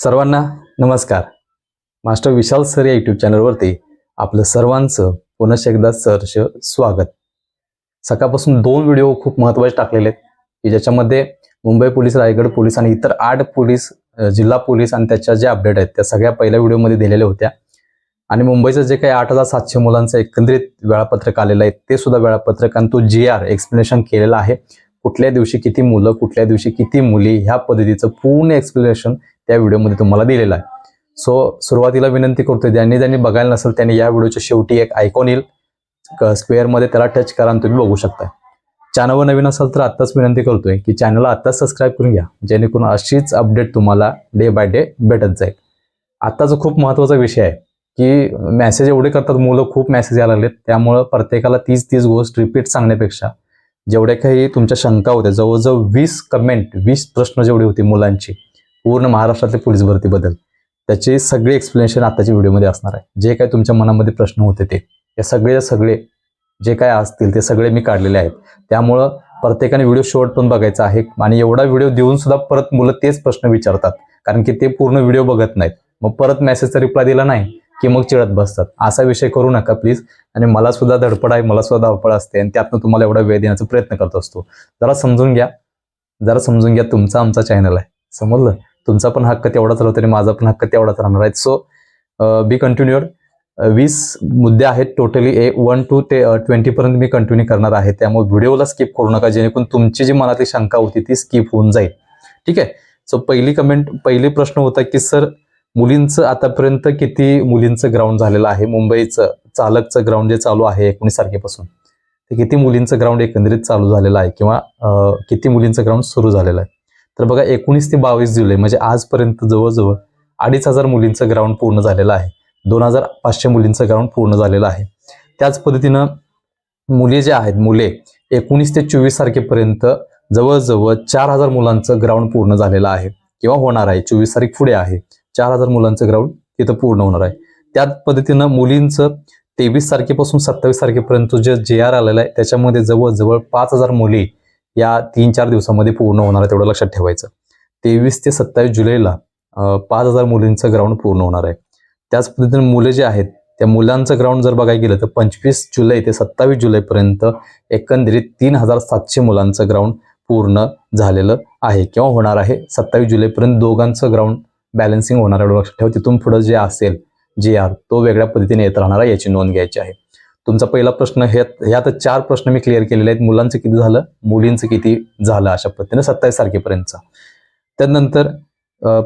सर्वांना नमस्कार. Master Vishal sir या यूट्यूब चॅनलवरती आपलं सर्वांचं पुनश एकदा सरश स्वागत. सकाळपासून दोन व्हिडिओ खूप महत्त्वाचे टाकलेले आहेत की ज्याच्यामध्ये मुंबई पोलीस रायगड पोलीस आणि इतर आठ पोलीस जिल्हा पोलीस आणि त्याच्या ज्या अपडेट आहेत त्या सगळ्या पहिल्या व्हिडिओमध्ये दिलेल्या होत्या. आणि मुंबईचं जे काही आठ हजार सातशे मुलांचं एकंदरीत वेळापत्रक आलेलं आहे ते सुद्धा वेळापत्रक आणि तो जी आर एक्सप्लेनेशन केलेला आहे. कुठल्या दिवशी किती मुलं कुठल्या दिवशी किती मुली ह्या पद्धतीचं पूर्ण एक्सप्लेनेशन त्या व्हिडिओमध्ये तुम्हाला दिलेलं आहे. सो सुरुवातीला विनंती करतोय ज्यांनी ज्यांनी बघायला नसेल त्यांनी या व्हिडिओच्या शेवटी एक आयकॉन येईल. स्क्वेअरमध्ये त्याला टच करा आणि तुम्ही बघू शकता चॅनलवर नवीन असाल तर आत्ताच विनंती करतोय की चॅनलला आत्ताच सबस्क्राईब करून घ्या जेणेकरून अशीच अपडेट तुम्हाला डे बाय डे भेटत जाईल. आत्ताचा खूप महत्त्वाचा विषय आहे की मेसेज एवढे करतात मुलं खूप मेसेज यायला लागलेत त्यामुळं प्रत्येकाला तीच तीच गोष्ट रिपीट सांगण्यापेक्षा जेवढ्या काही तुमच्या शंका होत्या जवळजवळ वीस कमेंट वीस प्रश्न जेवढे होते मुलांची पूर्ण महाराष्ट्रातल्या पोलीस भरतीबद्दल त्याचे सगळे एक्सप्लेनेशन आताच्या व्हिडिओमध्ये असणार आहे. जे काय तुमच्या मनामध्ये प्रश्न होते ते या सगळे सगळे जे काय असतील ते सगळे मी काढलेले आहेत. त्यामुळं प्रत्येकाने व्हिडिओ शॉर्ट पण बघायचा आहे आणि एवढा व्हिडिओ देऊन सुद्धा परत मुलं तेच प्रश्न विचारतात. कारण की ते पूर्ण व्हिडिओ बघत नाहीत. मग परत मेसेजचा रिप्लाय दिला नाही की मग चिडत बसतात. असा विषय करू नका प्लीज आणि मला सुद्धा धडपड आहे मला सुद्धा धावपळ असते आणि त्यातनं तुम्हाला एवढा वेळ देण्याचा प्रयत्न करत असतो. जरा समजून घ्या. जरा समजून घ्या तुमचा आमचा चॅनल आहे. समजलं? तुमचा पण हक्क तेवढाच राहतो आणि माझा पण हक्क तेवढाच राहणार आहे. सो बी कंटिन्युअर वीस मुद्दे आहेत टोटली ए वन टू ते ट्वेंटी पर्यंत मी कंटिन्यू करणार आहे. त्यामुळे व्हिडिओला स्किप करू नका. जेणेकरून तुमची जी मनातली शंका होती ती स्किप होऊन जाईल. ठीक आहे? सो पहिली कमेंट पहिली प्रश्न होता की सर मुलींचं आतापर्यंत किती मुलींचं ग्राउंड झालेलं आहे? मुंबईचं चालकचं ग्राउंड जे चालू आहे एकोणीस तारखेपासून ते किती मुलींचं ग्राउंड एकंदरीत चालू झालेलं आहे किंवा किती मुलींचं ग्राउंड सुरू झालेलं आहे? तर बघा एकोणीस ते बावीस जुलै म्हणजे आजपर्यंत जवळजवळ अडीच हजार मुलींचं ग्राउंड पूर्ण झालेलं आहे. दोन हजार पाचशे मुलींचं ग्राउंड पूर्ण झालेलं आहे. त्याच पद्धतीनं मुले जे आहेत मुले एकोणीस ते चोवीस तारखेपर्यंत जवळजवळ चार हजार मुलांचं ग्राउंड पूर्ण झालेलं आहे. किंवा होणार आहे चोवीस तारीख पुढे आहे. चार हजार मुलांचं ग्राउंड तिथं पूर्ण होणार आहे. त्याच पद्धतीनं मुलींचं तेवीस तारखेपासून सत्तावीस तारखेपर्यंत जे जे आर आलेलं आहे त्याच्यामध्ये जवळजवळ पाच हजार मुली या तीन चार दिवसामध्ये पूर्ण होणार आहे तेवढं लक्षात ठेवायचं. तेवीस ते सत्तावीस जुलैला पाच हजार मुलींचं ग्राउंड पूर्ण होणार आहे. त्याच पद्धतीने मुले जे आहेत त्या मुलांचं ग्राउंड जर बघायला गेलं तर पंचवीस जुलै ते सत्तावीस जुलैपर्यंत एकंदरीत तीन हजार सातशे मुलांचं ग्राउंड पूर्ण झालेलं आहे किंवा होणार आहे. सत्तावीस जुलैपर्यंत दोघांचं ग्राउंड बॅलन्सिंग होणार एवढं लक्षात ठेवा. तिथून पुढं जे असेल जे आर तो वेगळ्या पद्धतीने येत राहणार आहे याची नोंद घ्यायची आहे. तुमचा पहिला प्रश्न हे ह्यात चार प्रश्न मी क्लिअर केलेले आहेत. मुलांचं किती झालं? मुलींचं किती झालं अशा पद्धतीने? सत्तावीस तारखेपर्यंतचा. त्यानंतर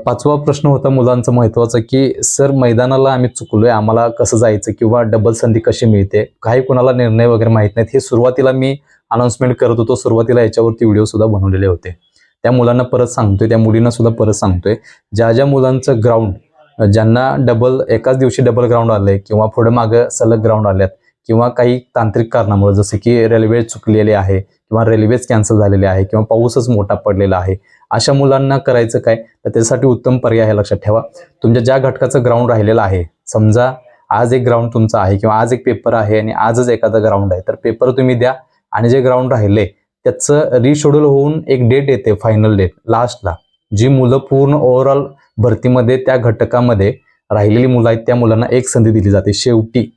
पाचवा प्रश्न होता मुलांचा महत्त्वाचा की सर मैदानाला आम्ही चुकलोय. आम्हाला कसं जायचं किंवा डबल संधी कशी मिळते? काही कोणाला निर्णय वगैरे माहीत नाहीत. हे सुरुवातीला मी अनाऊन्समेंट करत होतो. सुरुवातीला याच्यावरती व्हिडिओ सुद्धा बनवलेले होते. त्या मुलांना परत सांगतोय त्या मुलींना सुद्धा परत सांगतोय. ज्या ज्या मुलांचं ग्राउंड ज्यांना डबल एकाच दिवशी डबल ग्राउंड आलंय किंवा पुढे मागं सलग ग्राउंड आल्यात किंवा काही तांत्रिक कारणामुळे जसं की रेल्वे चुकलेले आहे किंवा रेल्वेच कॅन्सल झालेले आहे किंवा पाऊसच मोठा पडलेला आहे अशा मुलांना करायचं काय? तर त्याच्यासाठी उत्तम पर्याय आहे लक्षात ठेवा. तुमच्या ज्या घटकाचं ग्राउंड राहिलेलं आहे समजा आज एक ग्राउंड तुमचं आहे किंवा आज एक पेपर आहे आणि आजच एखादा ग्राउंड आहे तर पेपर तुम्ही द्या आणि जे ग्राउंड राहिले त्याचं रिशेड्यूल होऊन एक डेट येते फायनल डेट लास्टला जी मुलं पूर्ण ओव्हरऑल भरतीमध्ये त्या घटकामध्ये राहिलेली मुलं आहेत त्या मुलांना एक संधी दिली जाते शेवटी.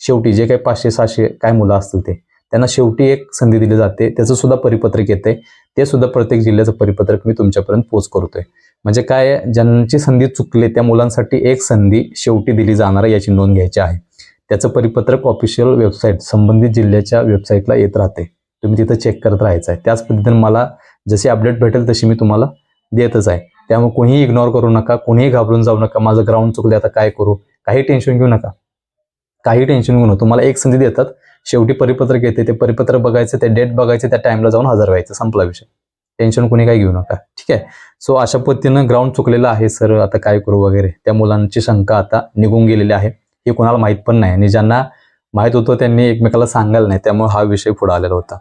शेवटी जे काही पाचशे सहाशे काय मुलं असतील ते त्यांना शेवटी एक संधी दिली जाते. त्याचं सुद्धा परिपत्रक येते ते सुद्धा प्रत्येक जिल्ह्याचं परिपत्रक मी तुमच्यापर्यंत पोच करतोय. म्हणजे काय ज्यांची संधी चुकले त्या मुलांसाठी एक संधी शेवटी दिली जाणार आहे याची नोंद घ्यायची आहे. त्याचं परिपत्रक ऑफिशियल वेबसाईट संबंधित जिल्ह्याच्या वेबसाईटला येत राहते. तुम्ही तिथं चेक करत राहायचं आहे. त्याच पद्धतीने मला जशी अपडेट भेटेल तशी मी तुम्हाला देतच आहे. त्यामुळे कोणीही इग्नोर करू नका कोणीही घाबरून जाऊ नका. माझं ग्राउंड चुकले आता काय करू? काही टेन्शन घेऊ नका. काही टेन्शन घेऊ नका. तुम्हाला एक संधी देतात. शेवटी परिपत्रक येते. ते परिपत्रक बघायचं ते डेट बघायचं त्या टाइमला जाऊन हजर व्हायचं. संपला विषय. टेन्शन कोणी काही घेऊ नका. ठीक आहे? सो अशा पद्धतीनं ग्राउंड चुकलेलं आहे सर आता काय करू वगैरे? त्या मुलांची शंका आता निघून गेलेली आहे. हे कोणाला माहीत पण नाही. आणि ज्यांना माहीत होतं त्यांनी एकमेकाला सांगायला नाही. त्यामुळे हा विषय पुढे आलेला होता.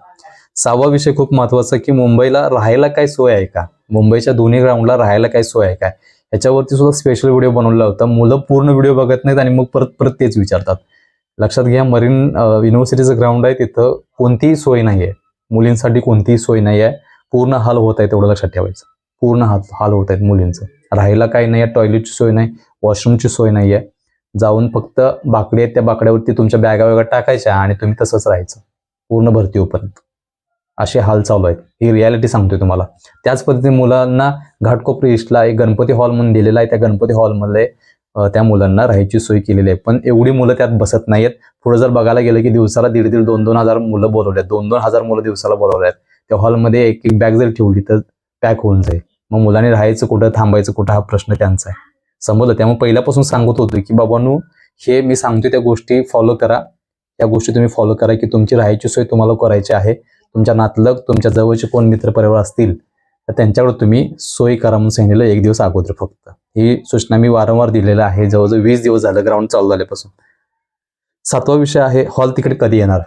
सहावा विषय खूप महत्त्वाचा की मुंबईला राहायला काय सोय आहे का? मुंबईच्या दोन्ही ग्राउंडला राहायला काय सोय आहे काय याच्यावरती सुद्धा स्पेशल व्हिडिओ बनवला होता. मुलं पूर्ण व्हिडिओ बघत नाहीत आणि मग परत परत तेच विचारतात. लक्षात घ्या मरीन युनिव्हर्सिटीचं ग्राउंड आहे तिथं कोणतीही सोय नाही आहे मुलींसाठी कोणतीही सोय नाही आहे पूर्ण हाल होत आहे तेवढं लक्षात ठेवायचं. पूर्ण हाल हाल होत आहेत मुलींचं. राहायला काही नाही आहे टॉयलेटची सोय नाही वॉशरूमची सोय नाही आहे जाऊन फक्त बाकडे आहेत त्या बाकड्यावरती तुमच्या बॅगा वगैरे टाकायच्या आणि तुम्ही तसंच राहायचं. पूर्ण भरती होईपर्यंत. असे हाल चालू आहेत. ही रियालिटी सांगतोय तुम्हाला. त्याच पद्धतीने मुलांना घाटकोपरी ईस्टला एक गणपती हॉल म्हणून दिलेला आहे. त्या गणपती हॉलमध्ये त्या मुलांना राहायची सोय केलेली आहे. पण एवढी मुलं त्यात बसत नाहीयेत. पुढे जर बघायला गेलं की दिवसाला दीड दीड दोन दोन हजार मुलं बोलवल्यात आहेत. दोन दोन हजार मुलं दिवसाला बोलवले आहेत. त्या हॉलमध्ये एक एक बॅग जर ठेवली तर पॅक होऊन जाईल. मग मुलांनी राहायचं कुठं थांबायचं कुठं हा प्रश्न त्यांचा आहे. समजलं? त्यामुळे पहिल्यापासून सांगत होतो की बाबांनो हे मी सांगतोय त्या गोष्टी फॉलो करा. त्या गोष्टी तुम्ही फॉलो करा की तुमची राहायची सोय तुम्हाला करायची आहे. तुमच्या नातलग तुमच्या जवळचे कोण मित्र परिवार असतील तर त्यांच्याकडे तुम्ही सोय करा म्हणून सांगितलं एक दिवस अगोदर फक्त. ही सूचना मी वारंवार दिलेलं आहे. जवळजवळ वीस दिवस झालं ग्राउंड चालू झाल्यापासून. सातवा विषय आहे हॉल तिकडे कधी येणार?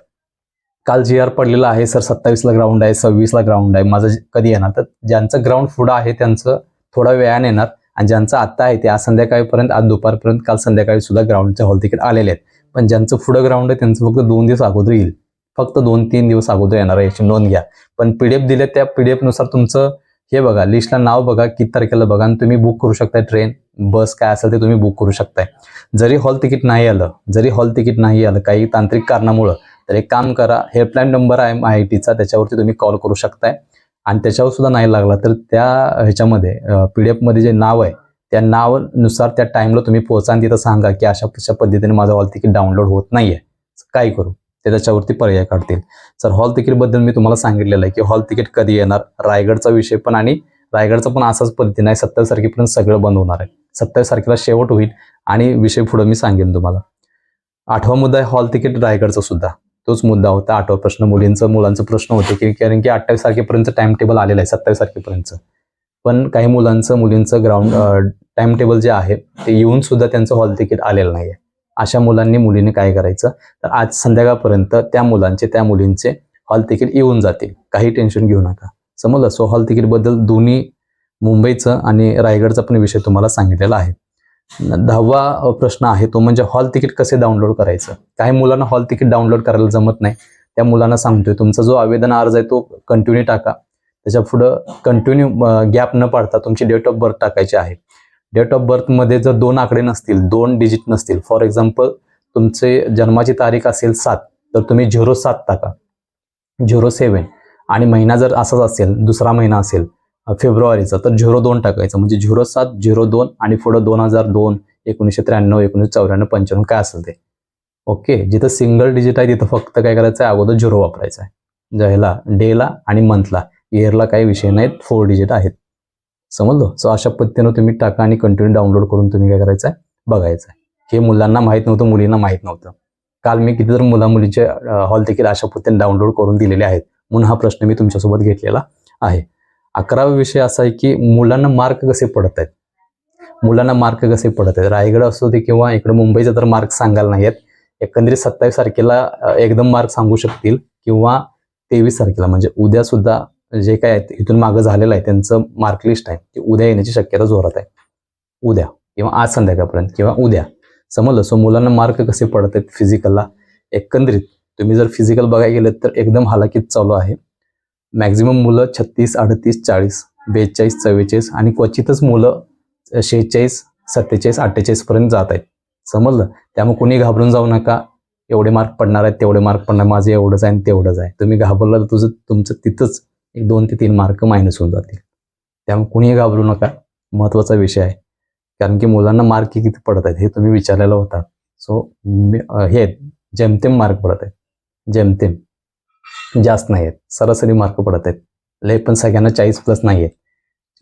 काल जी आर पडलेला आहे सर सत्तावीसला ग्राउंड आहे सव्वीसला ग्राउंड आहे. माझं कधी येणार? तर ज्यांचं ग्राउंड पुढं आहे त्यांचं थोडा वेळाने येणार. आणि ज्यांचं आत्ता आहे ते आज संध्याकाळपर्यंत आज दुपारपर्यंत काल संध्याकाळी सुद्धा ग्राउंडच्या हॉल तिकीट आलेले आहेत. पण ज्यांचं पुढं ग्राउंड आहे त्यांचं फक्त दोन दिवस अगोदर येईल. फक्त दोन तीन दिवस अगोदर येणार आहे याची नोंद घ्या. पण पीडीएफ दिले त्या पीडीएफनुसार तुमचं हे बघा लिस्टला नाव बघा किती तारखेला बघा आणि तुम्ही बुक करू शकताय ट्रेन बस काय असेल ते तुम्ही बुक करू शकताय. जरी हॉल तिकीट नाही आलं जरी हॉल तिकीट नाही आलं काही तांत्रिक कारणामुळं तर एक काम करा हेल्पलाईन नंबर आहे एम आय टीचा त्याच्यावरती तुम्ही कॉल करू शकताय. आणि त्याच्यावर सुद्धा नाही लागला तर त्या ह्याच्यामध्ये पी डी एफमध्ये जे नाव आहे त्या नावानुसार त्या टाईमला तुम्ही पोहोचा आणि तिथं सांगा की अशा पद्धतीने माझं हॉल तिकीट डाउनलोड होत नाहीये. काय करू. ते त्याच्यावरती पर्याय काढतील. सर हॉल तिकीटबद्दल मी तुम्हाला सांगितलेलं आहे की हॉल तिकीट कधी येणार रायगडचा विषय पण आणि रायगडचा पण असाच पद्धतीने आहे. सत्तावीस तारखेपर्यंत सगळं बंद होणार आहे. सत्तावीस तारखेला शेवट होईल आणि विषय पुढे मी सांगेन तुम्हाला. आठवा मुद्दा आहे हॉल तिकीट रायगडचा सुद्धा. तोच मुद्दा होता आठवा प्रश्न. मुलींचं मुलांचा प्रश्न होते की कारण की अठ्ठावीस तारखेपर्यंत टाइम टेबल आलेलं आहे सत्तावीस तारखेपर्यंत. पण काही मुलांचं मुलींचं ग्राउंड टाइम टेबल जे आहे ते येऊन सुद्धा त्यांचं हॉल तिकीट आलेलं नाही आहे अशा मुलांनी मुलींनी काय करायचं? तर आज संध्याकाळपर्यंत त्या मुलांचे त्या मुलींचे हॉल तिकीट येऊन जातील. काही टेन्शन घेऊ नका. समजलं? सो हॉल तिकीटबद्दल दोन्ही मुंबईचं आणि रायगडचा पण विषय तुम्हाला सांगितलेला आहे. दहावा प्रश्न आहे तो म्हणजे हॉल तिकीट कसे डाउनलोड करायचं? काही मुलांना हॉल तिकीट डाउनलोड करायला जमत नाही. त्या मुलांना सांगतोय तुमचा जो आवेदन अर्ज आहे तो कंटिन्यू टाका. त्याच्या पुढं कंटिन्यू गॅप न पाडता तुमची डेट ऑफ बर्थ टाकायची आहे. डेट ऑफ बर्थमध्ये जर दोन आकडे नसतील दोन डिजिट नसतील फॉर एक्झाम्पल तुमचे जन्माची तारीख असेल सात तर तुम्ही झिरो सात टाका. झिरो सेवन आणि महिना जर असाच असेल दुसरा महिना असेल फेब्रुवारीचा तर झिरो दोन टाकायचं. म्हणजे झिरो सात झिरो दोन आणि पुढं दोन हजार दोन एकोणीसशे त्र्याण्णव एकोणीसशे चौऱ्याण्णव पंच्याण्णव काय असेल ते. ओके जिथं सिंगल डिजिट आहे तिथं फक्त काय करायचं आहे अगोदर झिरो वापरायचा आहे ह्याला डेला आणि मंथला इयरला काही विषय नाहीत फोर डिजिट आहेत. समजलं? सो अशा पद्धतीनं तुम्ही टाका आणि कंटिन्यू डाउनलोड करून तुम्ही काय करायचं आहे बघायचं आहे हे मुलांना माहीत नव्हतं मुलींना माहीत नव्हतं. काल मी किती तर मुला मुलीचे हॉल देखील अशा पद्धतीने डाउनलोड करून दिलेले आहेत. म्हणून हा प्रश्न मी तुमच्यासोबत घेतलेला आहे. अकरावा विषय असा आहे की मुलांना मार्क कसे पडत आहेत? मुलांना मार्क कसे पडत आहेत? रायगड असू दे किंवा इकडे मुंबईचा तर मार्क सांगायला नाहीत एकंदरीत सत्तावीस तारखेला एकदम मार्क सांगू शकतील किंवा तेवीस तारखेला म्हणजे उद्या सुद्धा जे काय आहेत इथून मागं झालेलं आहे त्यांचं मार्कलिस्ट आहे ते उद्या येण्याची शक्यता जोरात आहे. उद्या किंवा आज संध्याकाळपर्यंत किंवा उद्या. समजलं? सो मुलांना मार्क कसे पडत आहेत फिजिकलला एकंदरीत तुम्ही जर फिजिकल बघायला गेलं तर एकदम हालाकीत चालू आहे. मॅक्झिमम मुलं छत्तीस अडतीस चाळीस बेचाळीस चव्वेचाळीस आणि क्वचितच मुलं शेहेचाळीस सत्तेचाळीस अठ्ठेचाळीसपर्यंत जात आहेत. समजलं? त्यामुळे कुणी घाबरून जाऊ नका. एवढे मार्क पडणार आहेत तेवढे मार्क पडणार माझे एवढंच आहे आणि तेवढंच आहे. तुम्ही घाबरला तर तुझं तुमचं तिथंच एक दोन ते तीन मार्क मायनस होऊन जातील. त्यामुळे कुणीही घाबरू नका. महत्त्वाचा विषय आहे. कारण की मुलांना मार्क किती पडत आहेत हे तुम्ही विचारलेलं होता. सो हे आहेत, जेमतेम मार्क पडत आहेत. जेमतेम. जास्त नाही आहेत. सरासरी मार्क पडत आहेत. लय पण सगळ्यांना चाळीस प्लस नाही आहेत.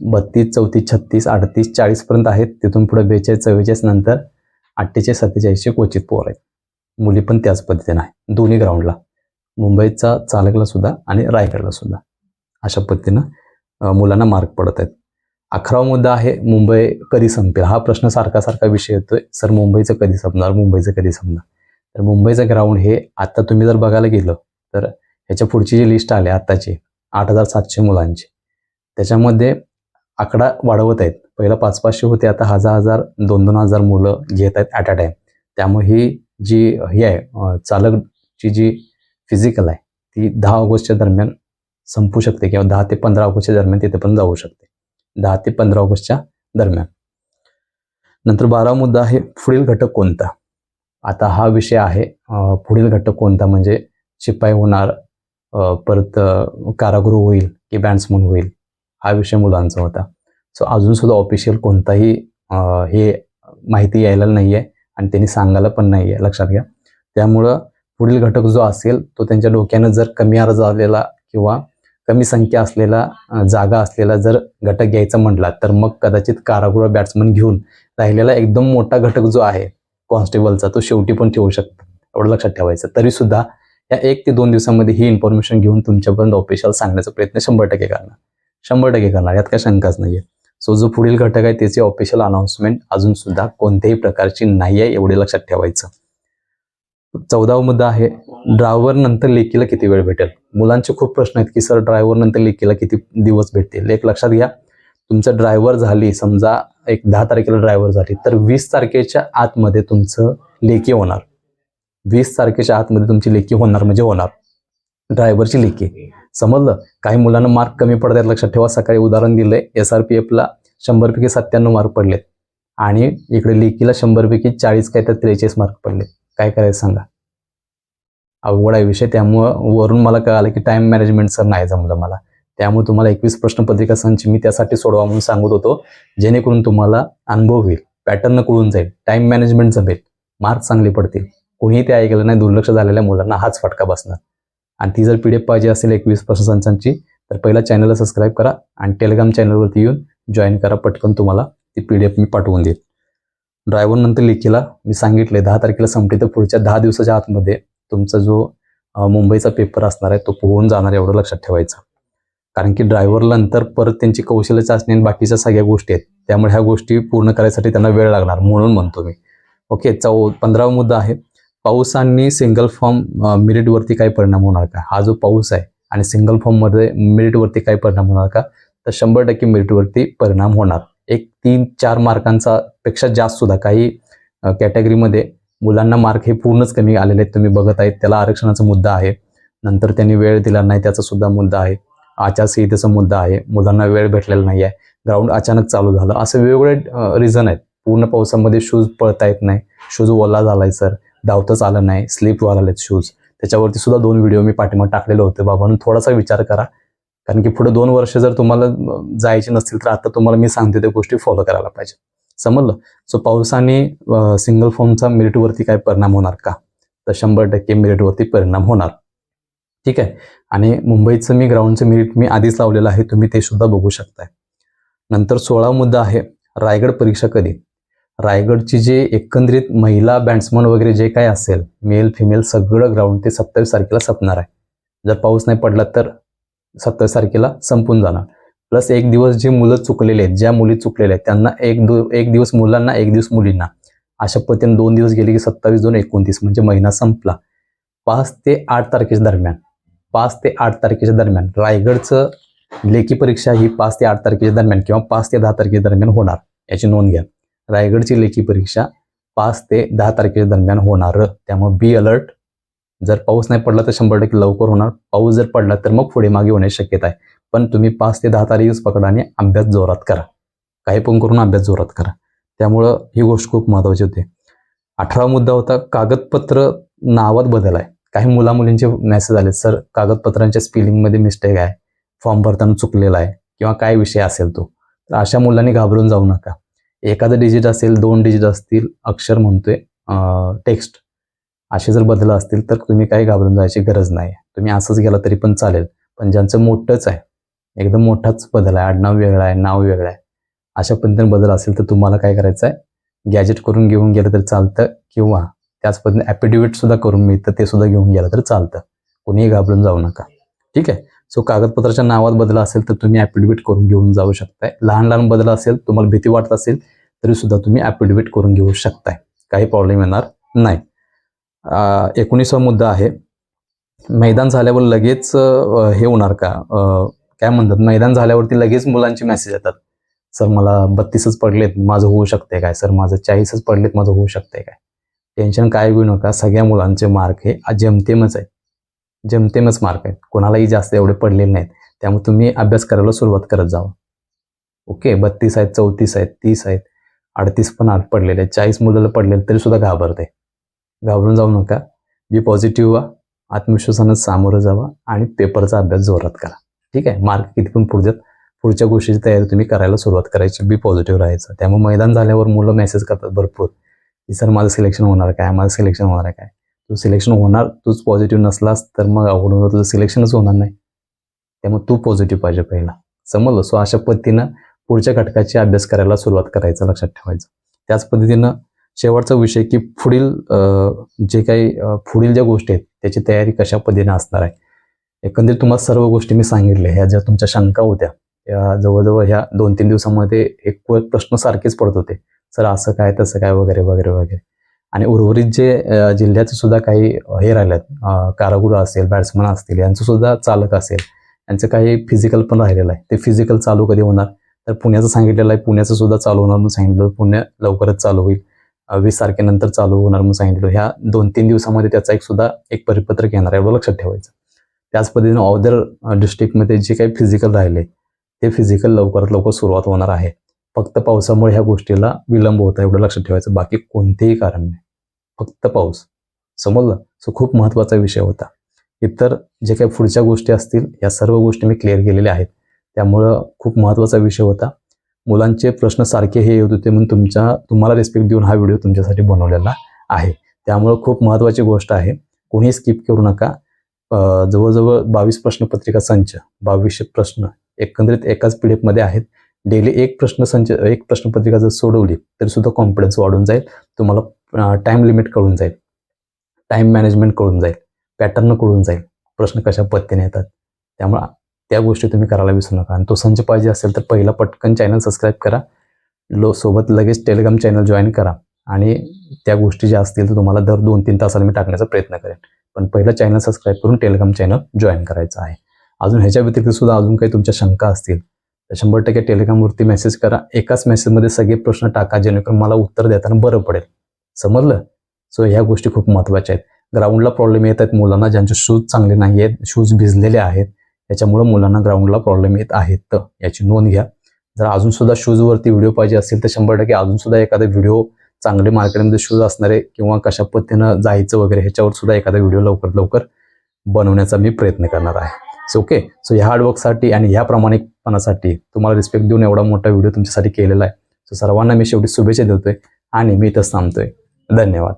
बत्तीस चौतीस छत्तीस अडतीस चाळीसपर्यंत आहेत. तिथून पुढे बेचाळीस चव्वेचाळीस नंतर अठ्ठेचाळीस सत्तेचाळीसचे क्वचित पोर आहेत. मुली पण त्याच पद्धतीने आहे दोन्ही ग्राउंडला मुंबईचा चालकला सुद्धा आणि रायगडला सुद्धा. अशा पद्धतीनं मुलांना मार्क पडत आहेत. अकरावा मुद्दा आहे मुंबई कधी संपेल? हा प्रश्न सारखा सारखा विषय येतोय. सर मुंबईचं कधी संपणार? मुंबईचं कधी संपणार? तर मुंबईचं ग्राउंड हे आत्ता तुम्ही जर बघायला गेलं तर ह्याच्या पुढची जी लिस्ट आली आत्ताची आठ हजार सातशे मुलांची. त्याच्यामध्ये आकडा वाढवत आहेत. पहिला पाच पाचशे होते आता हजार हजार दोन दोन हजार मुलं घेत आहेत ॲट अ टाईम त्यामुळे ही जी हे आहे चालकची जी फिजिकल आहे ती दहा ऑगस्टच्या दरम्यान संपू शकते किंवा दहा ते पंधरा ऑगस्टच्या दरम्यान तिथे पण जाऊ शकते. दहा ते पंधरा ऑगस्टच्या दरम्यान. नंतर बारा मुद्दा आहे पुढील घटक कोणता? आता हा विषय आहे पुढील घटक कोणता? म्हणजे शिपाई होणार परत कारागृह होईल की बँड्समन होईल? हा विषय मुलांचा होता. सो अजून सुद्धा ऑफिशियल कोणताही हे माहिती यायला नाही आहे आणि त्यांनी सांगायला पण नाही आहे लक्षात घ्या. त्यामुळं पुढील घटक जो असेल तो त्यांच्या डोक्यानं जर कमी अर्ज आलेला किंवा कमी संख्या असलेला जागा असलेला जर घटक घ्यायचा म्हटला तर मग कदाचित कारागृह बॅट्समन घेऊन राहिलेला एकदम मोठा घटक जो आहे कॉन्स्टेबलचा तो शेवटी पण ठेवू शकतो. एवढं लक्षात ठेवायचं. तरी सुद्धा या एक ते दोन दिवसामध्ये ही इन्फॉर्मेशन घेऊन तुमच्यापर्यंत ऑफिशियल सांगण्याचा प्रयत्न शंभर टक्के करणार. शंभर टक्के करणार. यात काय शंकाच नाहीये. सो जो पुढील घटक आहे त्याची ऑफिशियल अनाउन्समेंट अजून सुद्धा कोणत्याही प्रकारची नाही आहे एवढे लक्षात ठेवायचं. चौदावा मुद्दा आहे ड्रायव्हर नंतर लेकीला किती वेळ भेटेल? मुलांचे खूप प्रश्न आहेत की सर ड्रायव्हर नंतर लेकीला किती दिवस भेटतील? एक लक्षात घ्या. तुमचं ड्रायव्हर झाली समजा एक दहा तारखेला ड्रायव्हर झाली तर वीस तारखेच्या आतमध्ये तुमचं लेकी होणार. वीस तारखेच्या आतमध्ये तुमची लेकी होणार म्हणजे होणार. ड्रायव्हरची लेकी. समजलं? काही मुलांना मार्क कमी पडतात लक्षात ठेवा. सकाळी उदाहरण दिलंय एस आर पी एफला शंभरपैकी सत्त्याण्णव मार्क पडलेत. आणि इकडे लेकीला शंभरपैकी चाळीस काय तर त्रेचाळीस मार्क पडले काय करायचं सांगा? अवघड आहे विषय. त्यामुळं वरून मला कळालं की टाइम मॅनेजमेंट सर नाही जमलं मला. त्यामुळे तुम्हाला एकवीस प्रश्नपत्रिका संच मी त्यासाठी सोडवा म्हणून सांगत होतो. जेणेकरून तुम्हाला अनुभव होईल. पॅटर्न कळून जाईल. टाइम मॅनेजमेंट जमेल. मार्क चांगले पडतील. कोणीही ते ऐकलं नाही दुर्लक्ष झालेल्या मुलांना हाच फटका बसणार. आणि ती जर पी डी एफ पाहिजे असेल एकवीस प्रश्न संचांची तर पहिला चॅनलला सबस्क्राईब करा आणि टेलिग्राम चॅनलवरती येऊन जॉईन करा. पटकन तुम्हाला ती पी डी एफ मी पाठवून देईल. ड्रायव्हर नंतर लेखीला. मी सांगितले दहा तारखेला संपली तर पुढच्या दहा दिवसाच्या आतमध्ये तुमचा जो मुंबईचा पेपर असणार आहे तो पोहून जाणार एवढं लक्षात ठेवायचं. कारण की ड्रायव्हरला नंतर परत त्यांची कौशल्य चाचणी आणि बाकीच्या सगळ्या गोष्टी आहेत त्यामुळे ह्या गोष्टी पूर्ण करायसाठी त्यांना वेळ लागणार म्हणून म्हणतो मी. ओके चौ पंधरावा मुद्दा आहे पाऊस आणि सिंगल फॉर्म मेरिटवरती काय परिणाम होणार का? हा जो पाऊस आहे आणि सिंगल फॉर्ममध्ये मेरिटवरती काय परिणाम होणार का? तर शंभर टक्के मेरिटवरती परिणाम होणार. एक तीन चार मार्कांचा पेक्षा जास्त सुद्धा काही कॅटेगरीमध्ये मुलांना मार्क हे पूर्णच कमी आलेले आहेत तुम्ही बघत आहेत त्याला आरक्षणाचा मुद्दा आहे. नंतर त्यांनी वेळ दिला नाही त्याचा सुद्धा मुद्दा आहे. आचारसंहितेचा मुद्दा आहे. मुलांना वेळ भेटलेला नाही आहे. ग्राउंड अचानक चालू झालं. असं वेगवेगळे रिझन आहेत. पूर्ण पावसामध्ये शूज पळता येत नाही. शूज ओला झालाय सर धावतच आलं नाही. स्लिप व्हायला लागलेत शूज त्याच्यावरती सुद्धा दोन व्हिडिओ मी पाठीमा टाकलेले होते बाबांनो थोडासा विचार करा. कारण की पुढे दोन वर्ष जर तुम्हाला जायचे नसतील तर आता तुम्हाला मी सांगते त्या गोष्टी फॉलो करायला पाहिजे. समजलं? सो पावसाने सिंगल फॉर्मचा मेरिटवरती काय परिणाम होणार का? तर शंभर टक्के मेरिटवरती परिणाम होणार. ठीक आहे? आणि मुंबईचं मी ग्राउंडचं मेरिट मी आधीच लावलेलं आहे तुम्ही ते सुद्धा बघू शकताय. नंतर सोळा मुद्दा आहे रायगड परीक्षा कधी? रायगडची जे एकंदरीत महिला बॅट्समन वगैरे जे काय असेल मेल फिमेल सगळं ग्राउंड ते सत्तावीस तारखेला संपणार आहे. जर पाऊस नाही पडला तर सत्तावीस तारखेला संपून जाणार. प्लस एक दिवस जे मुलं चुकलेले आहेत ज्या मुली चुकलेल्या आहेत त्यांना एक दो एक दिवस मुलांना एक दिवस मुलींना. अशा पद्धतीने दोन दिवस गेले की सत्तावीस दोन एकोणतीस म्हणजे महिना संपला. पाच ते आठ तारखेच्या दरम्यान पाच ते आठ तारखेच्या दरम्यान रायगडचं लेखी परीक्षा ही पाच ते आठ तारखेच्या दरम्यान किंवा पाच ते दहा तारखेच्या दरम्यान होणार याची नोंद घ्या. रायगडची लेखी परीक्षा पाच ते दहा तारखेच्या दरम्यान होणार. त्यामुळे बी अलर्ट जर पाऊस नाही पडला तर शंभर टक्के लवकर होणार. पाऊस जर पडला तर मग पुढे मागे होण्याची शक्यता आहे. पण तुम्ही पाच ते दहा तारीख पकडा आणि अभ्यास जोरात करा. काही पण करून अभ्यास जोरात करा. त्यामुळं ही गोष्ट खूप महत्त्वाची होती. अठरावा मुद्दा होता कागदपत्र नावात बदल आहे. काही मुला मुलींचे मेसेज आले सर कागदपत्रांच्या स्पेलिंगमध्ये मिस्टेक आहे. फॉर्म भरताना चुकलेला आहे. किंवा काय विषय असेल तो. तर अशा मुलांनी घाबरून जाऊ नका. एखादं डिजिट असेल दोन डिजिट असतील अक्षर म्हणतोय टेक्स्ट असे जर बदल असतील तर तुम्ही काही घाबरून जायची गरज नाही. तुम्ही असंच गेला तरी पण चालेल. पण ज्यांचं मोठंच आहे एकदम मोठाच बदल आहे. आडनाव वेगळं आहे नाव वेगळं आहे. अशा पद्धतीने बदल असेल तर तुम्हाला काय करायचं आहे गॅजेट करून घेऊन गेलं तरी चालतं किंवा त्याच पद्धतीने ॲपिडेविट सुद्धा करून मिळतं ते सुद्धा घेऊन गेलं तर चालतं. कोणीही घाबरून जाऊ नका. ठीक आहे? सो कागदपत्राच्या नावात बदल असेल तर तुम्ही ॲपिडेविट करून घेऊन जाऊ शकताय. लहान लहान बदल असेल तुम्हाला भीती वाटत असेल तरी सुद्धा तुम्ही ॲपिडेविट करून घेऊ शकताय. काही प्रॉब्लेम येणार नाही. एकोणीसवा मुद्दा आहे. मैदान झाल्यावर लगेच हे होणार का? काय म्हणतात मैदान झाल्यावरती लगेच मुलांचे मेसेज येतात. सर मला बत्तीसच पडलेत माझं होऊ शकते काय? सर माझं चाळीसच पडलेत माझं होऊ शकते काय? टेन्शन काय घेऊ नका सगळ्या मुलांचे मार्क हे जमतेमच आहेत. जमतेमच मार्क आहेत. कोणालाही जास्त एवढे पडलेले नाहीत. त्यामुळे तुम्ही अभ्यास करायला सुरुवात करत जावा. ओके बत्तीस आहेत चौतीस आहेत तीस आहेत अडतीस पण आत पडलेले आहेत. चाळीस मुलाला पडलेले तरी सुद्धा घाबरते. घाबरून जाऊ नका. बी पॉझिटिव्ह व्हा. आत्मविश्वासानं सामोरं जावा आणि पेपरचा अभ्यास जोरात करा. ठीक आहे? मार्क किती पण पुढच्यात पुढच्या गोष्टीची तयारी तुम्ही करायला सुरुवात करायची. बी पॉझिटिव्ह राहायचं. त्यामुळे मैदान झाल्यावर मुलं मेसेज करतात भरपूर की सर माझं सिलेक्शन होणार काय? माझं सिलेक्शन होणार आहे काय? तू सिलेक्शन होणार तूच पॉझिटिव्ह नसलास तर मग अवघड तुझं सिलेक्शनच होणार नाही. त्यामुळे तू पॉझिटिव्ह पाहिजे पहिला. समजलं? सो अशा पद्धतीनं पुढच्या घटकाची अभ्यास करायला सुरुवात करायचं लक्षात ठेवायचं. त्याच पद्धतीनं शेवटचा विषय की पुढील जे काही पुढील ज्या गोष्टी आहेत त्याची तयारी कशा पद्धतीने असणार आहे? एकंदरीत तुम्हाला सर्व गोष्टी मी सांगितल्या ह्या ज्या तुमच्या शंका होत्या त्या जवळजवळ ह्या दोन तीन दिवसामध्ये एक प्रश्न सारखेच पडत होते. सर असं काय तसं काय वगैरे वगैरे वगैरे. आणि उर्वरित जे जिल्ह्याचे सुद्धा काही हे राहिल्यात कारागृह असेल बॅट्समन असतील यांचं सुद्धा चालक असेल यांचं काही फिजिकल पण राहिलेलं आहे. ते फिजिकल चालू कधी होणार? तर पुण्याचं सांगितलेलं आहे पुण्याचं सुद्धा चालू होणार म्हणून सांगितलं पुणे लवकरच चालू होईल. वीस तारखेनंतर चालू होणार म्हणून सांगितलं ह्या दोन तीन दिवसामध्ये त्याचा एक सुद्धा एक परिपत्रक येणार आहे एवढं लक्षात ठेवायचं. त्याच पद्धतीने अदर डिस्ट्रिक्टमध्ये जे काही फिजिकल राहिले ते फिजिकल लवकरात लवकर सुरुवात होणार आहे. फक्त पावसामुळे ह्या गोष्टीला विलंब होता एवढं लक्षात ठेवायचं. बाकी कोणतेही कारण नाही. फक्त पाऊस. समजलं? सो खूप महत्त्वाचा विषय होता. इतर जे काही पुढच्या गोष्टी असतील या सर्व गोष्टी मी क्लिअर केलेल्या आहेत. त्यामुळं खूप महत्त्वाचा विषय होता. मुलांचे प्रश्न सारखे हे येत होते म्हणून तुमच्या तुम्हाला रिस्पेक्ट देऊन हा व्हिडिओ तुमच्यासाठी बनवलेला आहे. त्यामुळं खूप महत्त्वाची गोष्ट आहे. कोणीही स्किप करू नका. जवळजवळ बावीस प्रश्नपत्रिका संच बावीसशे प्रश्न एकंदरीत एकाच पी डी एफमध्ये आहेत. डेली एक प्रश्न संच एक प्रश्नपत्रिका जर सोडवली तरी सुद्धा कॉन्फिडन्स वाढून जाईल. तुम्हाला टाईम लिमिट कळून जाईल. टाईम मॅनेजमेंट कळून जाईल. पॅटर्न कळून जाईल. प्रश्न कशा पद्धतीने येतात. त्यामुळे त्या गोष्टी तुम्ही करायला विसरू नका. आणि तो संच पाहिजे असेल तर पहिला पटकन चॅनल सबस्क्राईब करा. लो सोबत लगेच टेलिग्राम चॅनल जॉईन करा. आणि त्या गोष्टी ज्या असतील तर तुम्हाला दर दोन तीन तासाला मी टाकण्याचा प्रयत्न करेन. पण पहिलं चॅनल सबस्क्राईब करून टेलिग्राम चॅनल जॉईन करायचं आहे. अजून ह्याच्या व्यतिरिक्त सुद्धा अजून काही तुमच्या शंका असतील तर शंभर टक्के टेलिग्रामवरती मेसेज करा. एकाच मेसेजमध्ये सगळे प्रश्न टाका जेणेकरून मला उत्तर देताना बरं पडेल. समजलं? सो ह्या गोष्टी खूप महत्त्वाच्या आहेत. ग्राउंडला प्रॉब्लेम येत आहेत. मुलांना ज्यांचे शूज चांगले नाही आहेत शूज भिजलेले आहेत त्याच्यामुळं मुलांना ग्राउंडला प्रॉब्लेम येत आहेत. तर याची नोंद घ्या. जर अजून सुद्धा शूजवरती व्हिडिओ पाहिजे असेल तर शंभर टक्के अजून सुद्धा एखादा व्हिडिओ चांगले मार्केटमध्ये शूज असणारे किंवा कशा पद्धतीनं जायचं वगैरे ह्याच्यावर सुद्धा एखादा व्हिडिओ लवकर लवकर बनवण्याचा मी प्रयत्न करणार आहे. सो ओके सो ह्या हार्डवर्कसाठी आणि ह्या प्रामाणिकपणासाठी तुम्हाला रिस्पेक्ट देऊन एवढा मोठा व्हिडिओ तुमच्यासाठी केलेला आहे. सो सर्वांना मी शेवटी शुभेच्छा देतोय आणि मी इथंच थांबतोय. धन्यवाद.